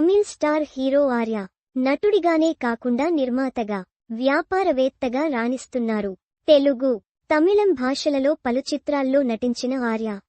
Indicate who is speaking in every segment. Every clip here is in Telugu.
Speaker 1: తమిళ్ స్టార్ హీరో ఆర్య నటుడిగానే కాకుండా నిర్మాతగా వ్యాపారవేత్తగా రాణిస్తున్నారు. తెలుగు తమిళం భాషలలో పలు చిత్రాల్లో నటించిన ఆర్య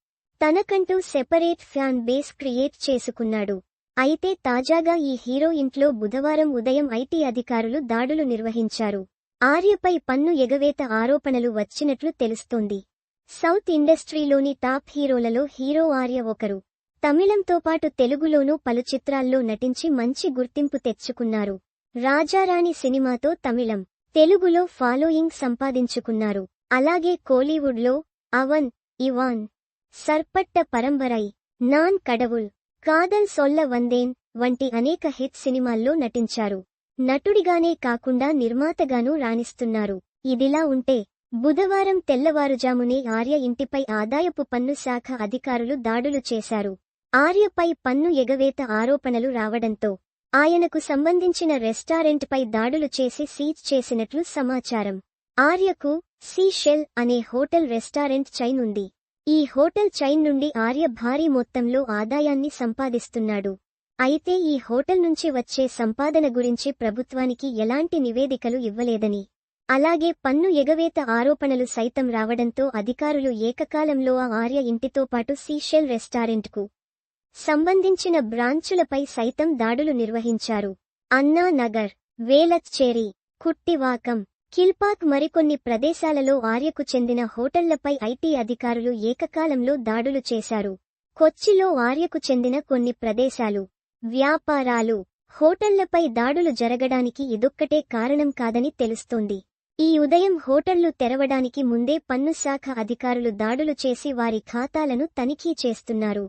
Speaker 1: తనకంటూ సెపరేట్ ఫ్యాన్ బేస్ క్రియేట్ చేసుకున్నాడు. అయితే తాజాగా ఈ హీరో ఇంట్లో బుధవారం ఉదయం ఐటీ అధికారులు దాడులు నిర్వహించారు. ఆర్యపై పన్ను ఎగవేత ఆరోపణలు వచ్చినట్లు తెలుస్తోంది. సౌత్ ఇండస్ట్రీలోని టాప్ హీరోలలో హీరో ఆర్య ఒకరు. తమిళంతో పాటు తెలుగులోనూ పలు చిత్రాల్లో నటించి మంచి గుర్తింపు తెచ్చుకున్నారు. రాజారాణి సినిమాతో తమిళం తెలుగులో ఫాలోయింగ్ సంపాదించుకున్నారు. అలాగే కోలీవుడ్లో అవన్ ఇవాన్ సర్పట్ట పరంబరై నాన్ కడవుల్ కాదల్ సొల్ల వందేన్ వంటి అనేక హిట్ సినిమాల్లో నటించారు. నటుడిగానే కాకుండా నిర్మాతగానూ రాణిస్తున్నారు. ఇదిలా ఉంటే బుధవారం తెల్లవారుజామునే ఆర్య ఇంటిపై ఆదాయపు పన్ను శాఖ అధికారులు దాడులు చేశారు. ఆర్యపై పన్ను ఎగవేత ఆరోపణలు రావడంతో ఆయనకు సంబంధించిన రెస్టారెంట్పై దాడులు చేసి సీజ్ చేసినట్లు సమాచారం. ఆర్యకు సీషెల్ అనే హోటల్ రెస్టారెంట్ చైన్ ఉంది. ఈ హోటల్ చైన్ నుండి ఆర్య భారీ మొత్తంలో ఆదాయాన్ని సంపాదిస్తున్నాడు. అయితే ఈ హోటల్ నుంచి వచ్చే సంపాదన గురించి ప్రభుత్వానికి ఎలాంటి నివేదికలు ఇవ్వలేదని. అలాగే పన్ను ఎగవేత ఆరోపణలు సైతం రావడంతో అధికారులు ఏకకాలంలో ఆ ఆర్య ఇంటితో పాటు సీషెల్ రెస్టారెంట్కు సంబంధించిన బ్రాంచులపై సైతం దాడులు నిర్వహించారు. అన్నా నగర్ వేలచ్చేరి కుట్టివాకం కిల్పాక్ మరికొన్ని ప్రదేశాలలో ఆర్యకు చెందిన హోటళ్ళపై ఐటీ అధికారులు ఏకకాలంలో దాడులు చేశారు. కొచ్చిలో ఆర్యకు చెందిన కొన్ని ప్రదేశాలు వ్యాపారాలు హోటళ్ళపై దాడులు జరగడానికి ఇదొక్కటే కారణం కాదని తెలుస్తోంది. ఈ ఉదయం హోటళ్ళు తెరవడానికి ముందే పన్ను శాఖ అధికారులు దాడులు చేసి వారి ఖాతాలను తనిఖీ చేస్తున్నారు.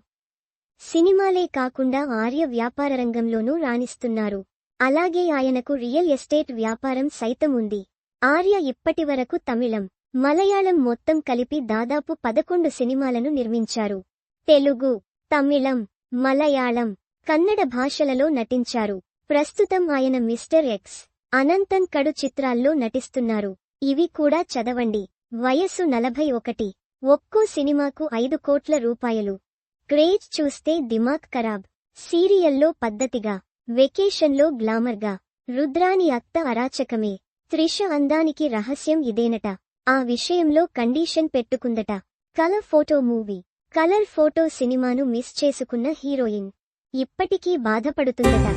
Speaker 1: సినిమాలే కాకుండా ఆర్య వ్యాపార రంగంలోనూ రాణిస్తున్నారు. అలాగే ఆయనకు రియల్ ఎస్టేట్ వ్యాపారం సైతం ఉంది. ఆర్య ఇప్పటివరకు తమిళం మలయాళం మొత్తం కలిపి దాదాపు పదకొండు సినిమాలను నిర్మించారు. తెలుగు తమిళం మలయాళం కన్నడ భాషలలో నటించారు. ప్రస్తుతం ఆయన మిస్టర్ ఎక్స్ అనంతన్ కడు చిత్రాల్లో నటిస్తున్నారు. ఇవి కూడా చదవండి. వయస్సు నలభై ఒకటి. ఒక్కో సినిమాకు ఐదు కోట్ల రూపాయలు. క్రేజ్ చూస్తే దిమాగ్ ఖరాబ్. సీరియల్లో పద్ధతిగా వెకేషన్లో గ్లామర్గా. రుద్రాని అత్త అరాచకమే. త్రిష అందానికి రహస్యం ఇదేనట. ఆ విషయంలో condition పెట్టుకుందట. Colour photo movie. Colour photo సినిమాను మిస్ చేసుకున్న హీరోయిన్. ఇప్పటికీ బాధపడుతుందట.